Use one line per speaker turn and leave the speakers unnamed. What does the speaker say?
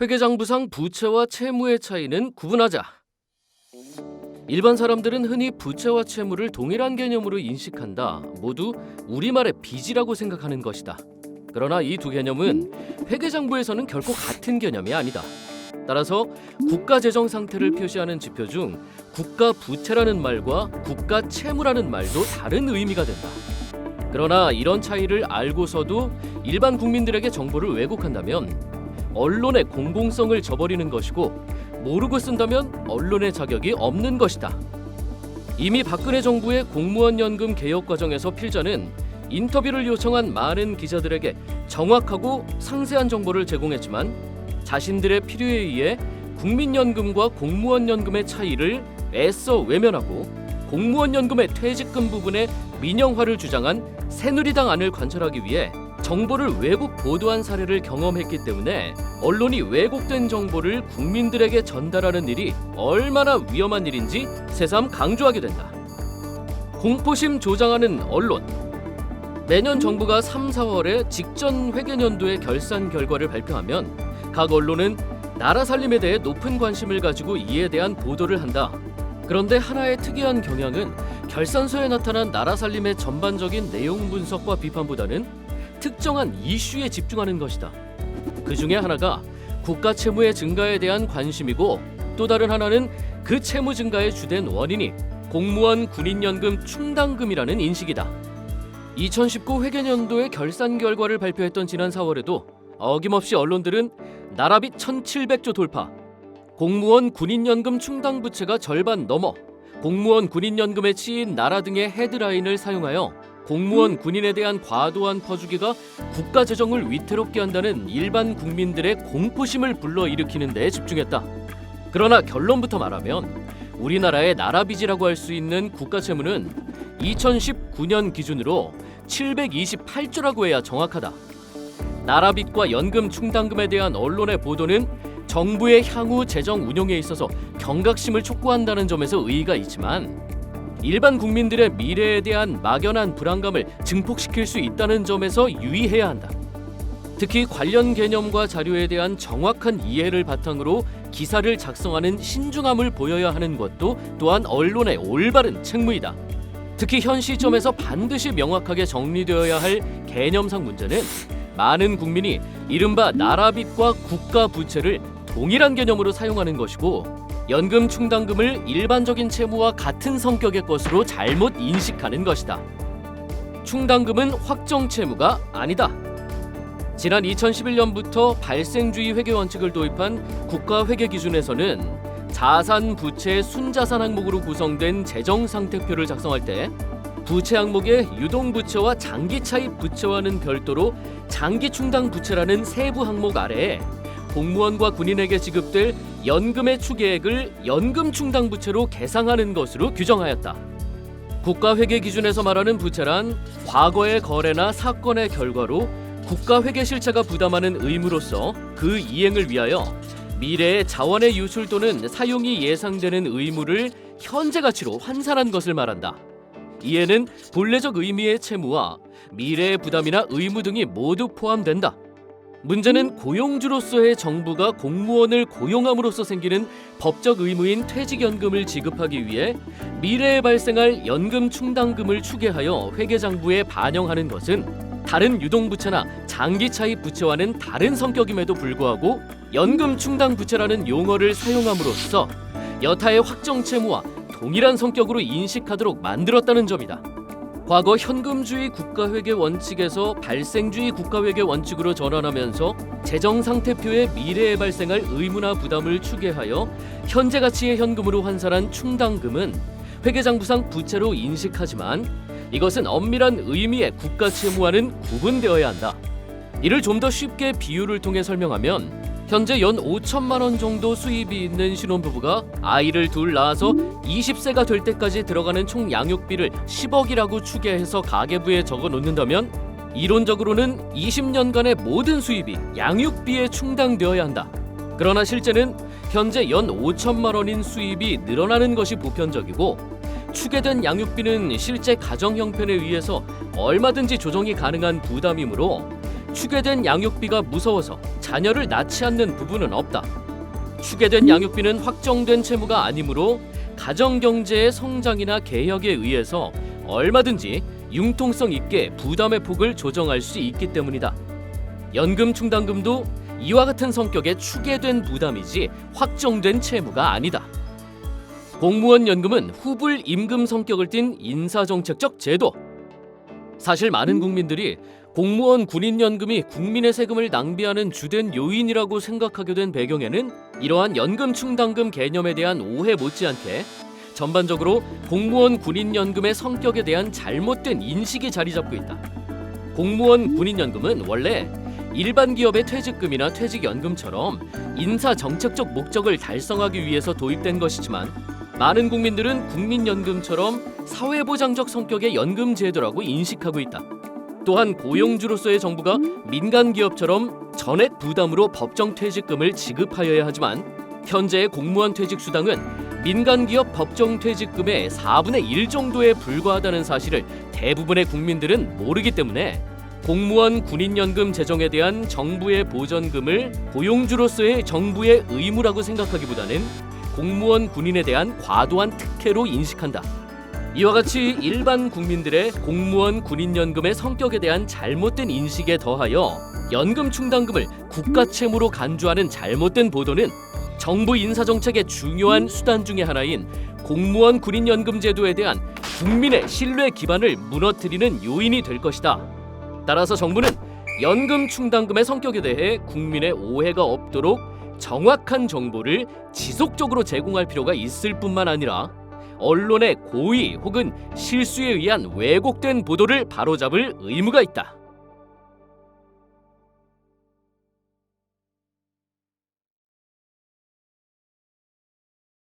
회계장부상 부채와 채무의 차이는 구분하자. 일반 사람들은 흔히 부채와 채무를 동일한 개념으로 인식한다. 모두 우리말의 빚이라고 생각하는 것이다. 그러나 이 두 개념은 회계장부에서는 결코 같은 개념이 아니다. 따라서 국가 재정 상태를 표시하는 지표 중 국가 부채라는 말과 국가 채무라는 말도 다른 의미가 된다. 그러나 이런 차이를 알고서도 일반 국민들에게 정보를 왜곡한다면 언론의 공공성을 저버리는 것이고 모르고 쓴다면 언론의 자격이 없는 것이다. 이미 박근혜 정부의 공무원 연금 개혁 과정에서 필자는 인터뷰를 요청한 많은 기자들에게 정확하고 상세한 정보를 제공했지만 자신들의 필요에 의해 국민연금과 공무원연금의 차이를 애써 외면하고 공무원연금의 퇴직금 부분에 민영화를 주장한 새누리당 안을 관철하기 위해 정보를 왜곡 보도한 사례를 경험했기 때문에 언론이 왜곡된 정보를 국민들에게 전달하는 일이 얼마나 위험한 일인지 새삼 강조하게 된다. 공포심 조장하는 언론. 매년 정부가 3, 4월에 직전 회계년도의 결산 결과를 발표하면 각 언론은 나라 살림에 대해 높은 관심을 가지고 이에 대한 보도를 한다. 그런데 하나의 특이한 경향은 결산서에 나타난 나라 살림의 전반적인 내용 분석과 비판보다는 특정한 이슈에 집중하는 것이다. 그 중에 하나가 국가 채무의 증가에 대한 관심이고 또 다른 하나는 그 채무 증가의 주된 원인이 공무원 군인연금 충당금이라는 인식이다. 2019 회계년도의 결산 결과를 발표했던 지난 4월에도 어김없이 언론들은 나라빚 1,700조 돌파, 공무원 군인연금 충당 부채가 절반 넘어 공무원 군인연금에 치인 나라 등의 헤드라인을 사용하여 공무원 군인에 대한 과도한 퍼주기가 국가 재정을 위태롭게 한다는 일반 국민들의 공포심을 불러일으키는 데 집중했다. 그러나 결론부터 말하면 우리나라의 나라빚이라고 할 수 있는 국가 채무는 2019년 기준으로 728조라고 해야 정확하다. 나라빚과 연금 충당금에 대한 언론의 보도는 정부의 향후 재정 운용에 있어서 경각심을 촉구한다는 점에서 의의가 있지만 일반 국민들의 미래에 대한 막연한 불안감을 증폭시킬 수 있다는 점에서 유의해야 한다. 특히 관련 개념과 자료에 대한 정확한 이해를 바탕으로 기사를 작성하는 신중함을 보여야 하는 것도 또한 언론의 올바른 책무이다. 특히 현 시점에서 반드시 명확하게 정리되어야 할 개념상 문제는 많은 국민이 이른바 나라빚과 국가 부채를 동일한 개념으로 사용하는 것이고 연금 충당금을 일반적인 채무와 같은 성격의 것으로 잘못 인식하는 것이다. 충당금은 확정 채무가 아니다. 지난 2011년부터 발생주의 회계 원칙을 도입한 국가 회계 기준에서는 자산 부채 순자산 항목으로 구성된 재정 상태표를 작성할 때 부채 항목의 유동 부채와 장기 차입 부채와는 별도로 장기 충당 부채라는 세부 항목 아래에 공무원과 군인에게 지급될 연금의 추계액을 연금 충당 부채로 계상하는 것으로 규정하였다. 국가 회계 기준에서 말하는 부채란 과거의 거래나 사건의 결과로 국가 회계 실체가 부담하는 의무로서 그 이행을 위하여 미래의 자원의 유출 또는 사용이 예상되는 의무를 현재 가치로 환산한 것을 말한다. 이에는 본래적 의미의 채무와 미래의 부담이나 의무 등이 모두 포함된다. 문제는 고용주로서의 정부가 공무원을 고용함으로써 생기는 법적 의무인 퇴직연금을 지급하기 위해 미래에 발생할 연금 충당금을 추계하여 회계장부에 반영하는 것은 다른 유동부채나 장기 차입 부채와는 다른 성격임에도 불구하고 연금 충당 부채라는 용어를 사용함으로써 여타의 확정 채무와 동일한 성격으로 인식하도록 만들었다는 점이다. 과거 현금주의 국가회계 원칙에서 발생주의 국가회계 원칙으로 전환하면서 재정 상태표의 미래에 발생할 의무나 부담을 추계하여 현재 가치의 현금으로 환산한 충당금은 회계장부상 부채로 인식하지만 이것은 엄밀한 의미의 국가 채무와는 구분되어야 한다. 이를 좀 더 쉽게 비유를 통해 설명하면 현재 연 5천만 원 정도 수입이 있는 신혼부부가 아이를 둘 낳아서 20세가 될 때까지 들어가는 총 양육비를 10억이라고 추계해서 가계부에 적어 놓는다면 이론적으로는 20년간의 모든 수입이 양육비에 충당되어야 한다. 그러나 실제는 현재 연 5천만 원인 수입이 늘어나는 것이 보편적이고 추계된 양육비는 실제 가정 형편에 의해서 얼마든지 조정이 가능한 부담이므로 추계된 양육비가 무서워서 자녀를 낳지 않는 부부는 없다. 추계된 양육비는 확정된 채무가 아니므로 가정 경제의 성장이나 개혁에 의해서 얼마든지 융통성 있게 부담의 폭을 조정할 수 있기 때문이다. 연금 충당금도 이와 같은 성격의 추계된 부담이지 확정된 채무가 아니다. 공무원 연금은 후불 임금 성격을 띤 인사정책적 제도. 사실 많은 국민들이 공무원 군인 연금이 국민의 세금을 낭비하는 주된 요인이라고 생각하게 된 배경에는 이러한 연금 충당금 개념에 대한 오해 못지않게 전반적으로 공무원 군인 연금의 성격에 대한 잘못된 인식이 자리 잡고 있다. 공무원 군인 연금은 원래 일반 기업의 퇴직금이나 퇴직연금처럼 인사 정책적 목적을 달성하기 위해서 도입된 것이지만 많은 국민들은 국민연금처럼 사회보장적 성격의 연금 제도라고 인식하고 있다. 또한 고용주로서의 정부가 민간 기업처럼 전액 부담으로 법정 퇴직금을 지급하여야 하지만 현재의 공무원 퇴직 수당은 민간 기업 법정 퇴직금의 4분의 1 정도에 불과하다는 사실을 대부분의 국민들은 모르기 때문에 공무원 군인연금 제정에 대한 정부의 보전금을 고용주로서의 정부의 의무라고 생각하기보다는 공무원 군인에 대한 과도한 특혜로 인식한다. 이와 같이 일반 국민들의 공무원 군인연금의 성격에 대한 잘못된 인식에 더하여 연금 충당금을 국가 채무로 간주하는 잘못된 보도는 정부 인사 정책의 중요한 수단 중의 하나인 공무원 군인연금 제도에 대한 국민의 신뢰 기반을 무너뜨리는 요인이 될 것이다. 따라서 정부는 연금 충당금의 성격에 대해 국민의 오해가 없도록 정확한 정보를 지속적으로 제공할 필요가 있을 뿐만 아니라 언론의 고의 혹은 실수에 의한 왜곡된 보도를 바로잡을 의무가 있다.